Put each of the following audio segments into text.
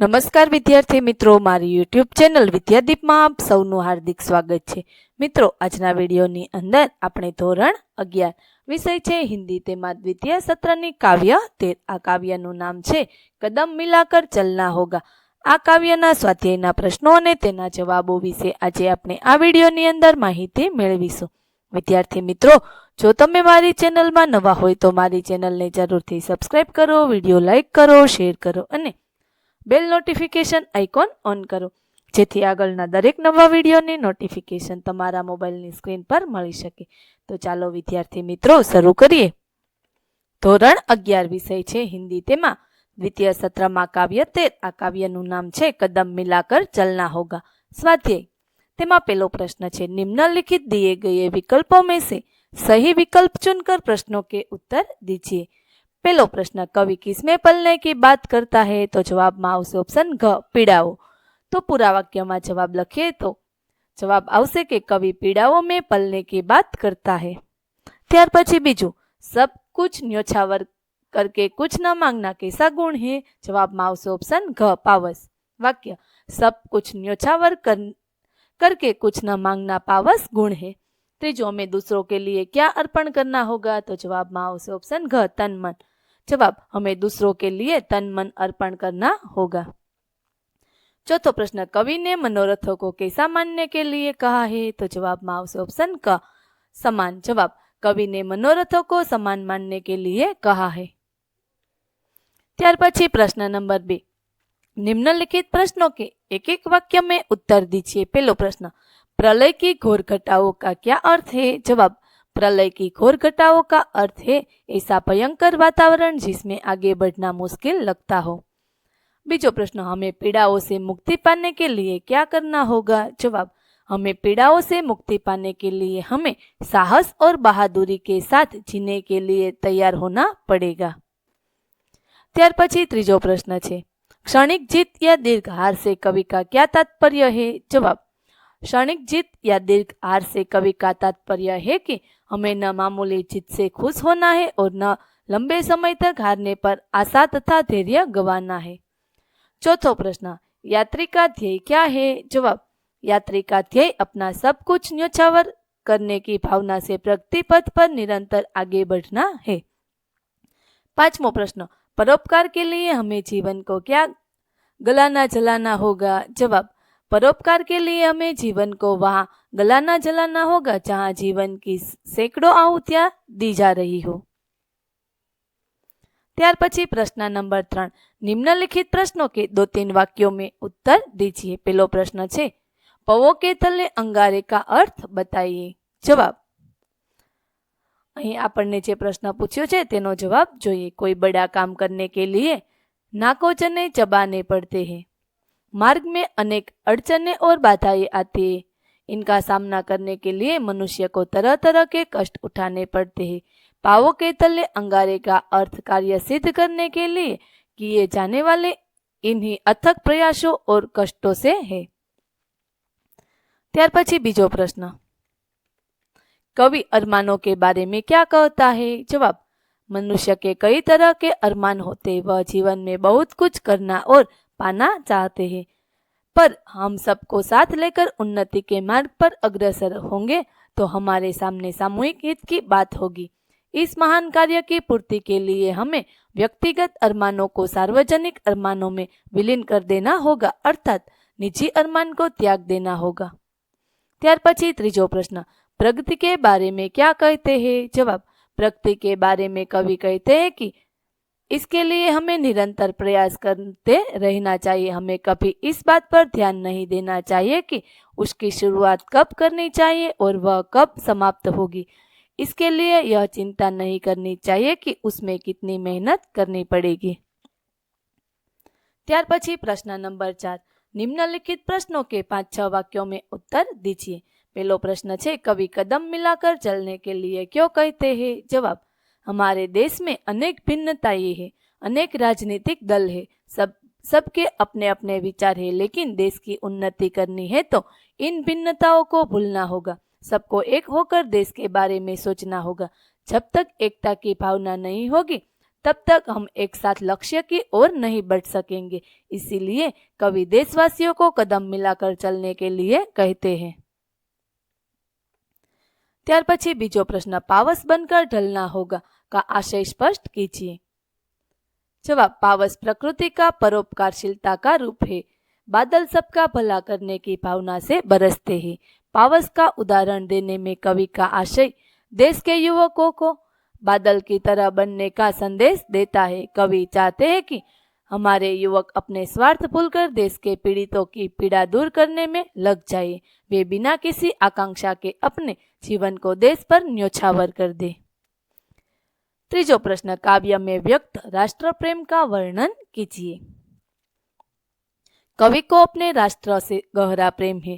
નમસ્કાર વિદ્યાર્થી મિત્રો, મારી યુટ્યુબ ચેનલ વિદ્યાદીપમાં આપ સૌનું હાર્દિક સ્વાગત છે. મિત્રો, આજના વિડીયોની અંદર આપણે ધોરણ અગિયાર, વિષય છે હિન્દી તેમાં દ્વિતીય સત્રની કાવ્ય, તે આ કાવ્યનું નામ છે કદમ મિલાકર ચલના હોગા. આ કાવ્યના સ્વાધ્યાયના પ્રશ્નો અને તેના જવાબો વિશે આજે આપણે આ વિડીયોની અંદર માહિતી મેળવીશું. વિદ્યાર્થી મિત્રો, જો તમે મારી ચેનલમાં નવા હોય તો મારી ચેનલને જરૂરથી સબસ્ક્રાઈબ કરો, વીડિયો લાઈક કરો શેર કરો અને બેલ નોટિફિકેશન આઇકોન ઓન કરો. જેથી આગળના દરેક નવા વિડીયોની નોટિફિકેશન તમારા મોબાઈલની સ્ક્રીન પર મળી શકે. તો ચાલો વિદ્યાર્થી મિત્રો, શરૂ કરીએ. ધોરણ અગિયાર વિષય છે હિન્દી તેમાં. દ્વિતીય સત્રમાં કાવ્ય તેર આ કાવ્યનું નામ છે કદમ મિલાકર ચલના હોગા. સ્વાધ્યાય. તેમાં પેલો પ્રશ્ન છે, નિમ્નલિખિત દિએ ગયે વિકલ્પો મેં સે? સહી વિકલ્પ ચુનકર પ્રશ્નો કે ઉત્તર દીજીએ. पेलो प्रश्न कवि किसमें पलने की बात करता है तो जवाब में ऑप्शन घ पीड़ाओ तो पूरा वाक्य में जवाब लखीए तो जवाब आवश्य के कवि पीड़ाओ में पलने की बात करता है त्यार पछी बीजू सब कुछ न्योछावर करके कुछ न मांगना कैसा गुण है जवाब में ऑप्शन घ पावस वाक्य सब कुछ न्योछावर कर करके कुछ न मांगना पावस गुण है तीजो हमें दूसरों के लिए क्या अर्पण करना होगा तो जवाब में ऑप्शन घ तन मन जवाब हमें दूसरों के लिए तन मन अर्पण करना होगा चौथो प्रश्न कवि ने मनोरथों को कैसा मानने के लिए कहा है तो जवाब में आवश्य ऑप्शन क समान जवाब कवि ने मनोरथों को समान मानने के लिए कहा है ત્યાર પછી પ્રશ્ન નંબર બે निम्नलिखित प्रश्नों के एक एक वाक्य में उत्तर दीजिए पहलो प्रश्न प्रलय की घोर घटाओं का क्या अर्थ है जवाब प्रलय की घोर घटाओं का अर्थ है ऐसा भयंकर वातावरण जिसमें आगे बढ़ना मुश्किल लगता हो बीजो प्रश्न हमें पीड़ाओं से मुक्ति पाने के लिए क्या करना होगा जवाब हमें पीड़ाओं से मुक्ति पाने के लिए हमें साहस और बहादुरी के साथ जीने के लिए तैयार होना पड़ेगा ત્યાર પછી ત્રીજો પ્રશ્ન છે क्षणिक जीत या दीर्घ हार से कवि का क्या तात्पर्य है जवाब क्षणिक जीत या दीर्घ हार से कवि का तात्पर्य है कि हमें न मामूली जीत से खुश होना है और न लंबे समय तक हारने पर आशा तथा धैर्य गंवाना है। चौथो प्रश्न यात्री का ध्येय क्या है? जवाब यात्री का ध्येय अपना सब कुछ न्योछावर करने की भावना से प्रगति पथ पर निरंतर आगे बढ़ना है। पांचमो प्रश्न, परोपकार के लिए हमें जीवन को क्या गलाना जलाना होगा? जवाब परोपकार के लिए हमें जीवन को वहाँ गलाना जलाना होगा जहाँ जीवन की सैकड़ों आहुतियां दी जा रही हो ત્યાર પછી પ્રશ્ન નંબર ત્રણ નિમ્નલિખિત પ્રશ્નો કે દો तीन वाक्यों में उत्तर दीजिए પેલો પ્રશ્ન છે પવો કે તલે અંગારે કા અર્થ બતાઈએ જવાબ અહીં આપણને જે પ્રશ્ન પૂછ્યો છે તેનો જવાબ જોઈએ कोई बड़ा काम करने के लिए नाको चने चबाने पड़ते हैं मार्ग में अनेक अड़चने और बाधाएं आती है इनका सामना करने के लिए मनुष्य को तरह तरह के कष्ट उठाने पड़ते हैं पावों के तले अंगारे का अर्थ कार्य सिद्ध करने के लिए किए जाने वाले इन्हीं अथक प्रयासों और कष्टों से है ત્યાર પછી બીજો પ્રશ્ન कवि अरमानों के बारे में क्या कहता है जवाब मनुष्य के कई तरह के अरमान होते वह जीवन में बहुत कुछ करना और पाना चाहते हैं पर हम सबको साथ लेकर उन्नति के मार्ग पर अग्रसर होंगे तो हमारे सामने सामूहिक हित की बात होगी इस महान कार्य की पूर्ति के लिए हमें व्यक्तिगत अरमानों को सार्वजनिक अरमानों में विलीन कर देना होगा अर्थात निजी अरमान को त्याग देना होगा ત્યાર પછી ત્રીજો પ્રશ્ન प्रगति के बारे में क्या कहते हैं जवाब प्रगति के बारे में कवि कहते हैं कि इसके लिए हमें निरंतर प्रयास करते रहना चाहिए हमें कभी इस बात पर ध्यान नहीं देना चाहिए कि उसकी शुरुआत कब करनी चाहिए और वह कब समाप्त होगी इसके लिए यह चिंता नहीं करनी चाहिए कि उसमें कितनी मेहनत करनी पड़ेगी ત્યાર પછી પ્રશ્ન નંબર ચાર निम्नलिखित प्रश्नों के पांच छह वाक्यों में उत्तर दीजिए पहलो प्रश्न छे कवि कदम मिलाकर चलने के लिए क्यों कहते हैं जवाब हमारे देश में अनेक भिन्नताएँ हैं, अनेक राजनीतिक दल है, सब, सबके अपने अपने विचार है, लेकिन देश की उन्नति करनी है तो इन भिन्नताओं को भूलना होगा। सबको एक होकर देश के बारे में सोचना होगा। जब तक एकता की भावना नहीं होगी, तब तक हम एक साथ लक्ष्य की ओर नहीं बढ़ सकेंगे। इसीलिए कवि देशवासियों को कदम मिलाकर चलने के लिए कहते हैं। त्यार પછી बीजो प्रश्न, पावस बनकर ढलना होगा। का आशय स्पष्ट कीजिए। जवाब, पावस प्रकृति का परोपकारशीलता का रूप है। बादल सबका भला करने की भावना से बरसते हैं। पावस का उदाहरण देने में कवि का आशय, देश के युवकों को बादल की तरह बनने का संदेश देता है। कवि चाहते हैं कि हमारे युवक अपने स्वार्थ भूलकर देश के पीड़ितों की पीड़ा दूर करने में लग जाए। वे बिना किसी आकांक्षा के अपने जीवन को देश पर न्योछावर कर दे। ત્રીજો પ્રશ્ન કાવ્ય में व्यक्त राष्ट्र प्रेम का वर्णन कीजिए कवि को अपने राष्ट्र से गहरा प्रेम है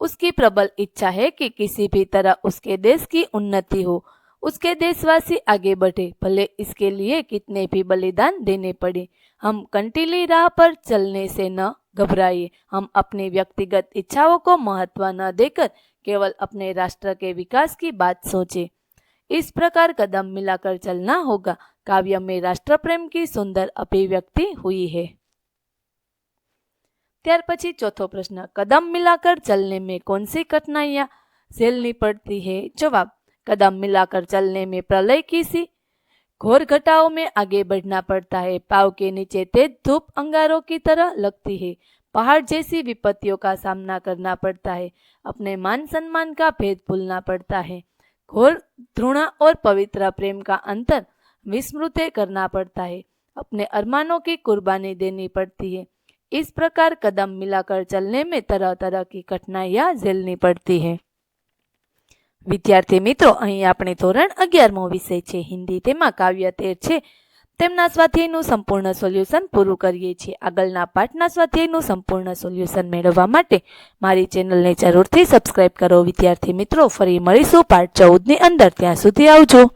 उसकी प्रबल इच्छा है कि किसी भी तरह उसके देश की उन्नति हो उसके देशवासी आगे बढ़े भले इसके लिए कितने भी बलिदान देने पड़े हम कंटीली राह पर चलने से न घबराइए हम अपनी व्यक्तिगत इच्छाओं को महत्व न देकर केवल अपने राष्ट्र के विकास की बात सोचे इस प्रकार कदम मिलाकर चलना होगा। काव्य में राष्ट्र प्रेम की सुंदर अभिव्यक्ति हुई है। त्यार पी चौथो प्रश्न, कदम मिलाकर चलने में कौन सी કોનસી झेलनी पड़ती है? जवाब, कदम मिलाकर चलने में प्रलय की सी। घोर घटाओं में आगे बढ़ना पड़ता है। पाव के नीचे तेज धूप अंगारों की तरह लगती है। पहाड़ जैसी विपत्तियों का सामना करना पड़ता है। अपने मान सम्मान का भेद भूलना पड़ता है। घोर ध्रुणा और पवित्र प्रेम का अंतर विस्मृत करना पड़ता है अपने अरमानों की कुर्बानी देनी पड़ती है इस प्रकार कदम मिलाकर चलने में तरह तरह की कठिनाइयां झेलनी पड़ती है વિદ્યાર્થી મિત્રો અહીં આપણે ધોરણ અગિયારમો વિષય છે હિન્દી તેમાં કાવ્ય તેર છે તેમના સ્વાધ્યાયનું સંપૂર્ણ સોલ્યુશન પૂરું કરીએ છીએ. આગળના પાઠના સ્વાધ્યાયનું સંપૂર્ણ સોલ્યુશન મેળવવા માટે મારી ચેનલને જરૂરથી સબસ્ક્રાઇબ કરો. વિદ્યાર્થી મિત્રો, ફરી મળીશું પાઠ ચૌદની અંદર. ત્યાં સુધી આવજો.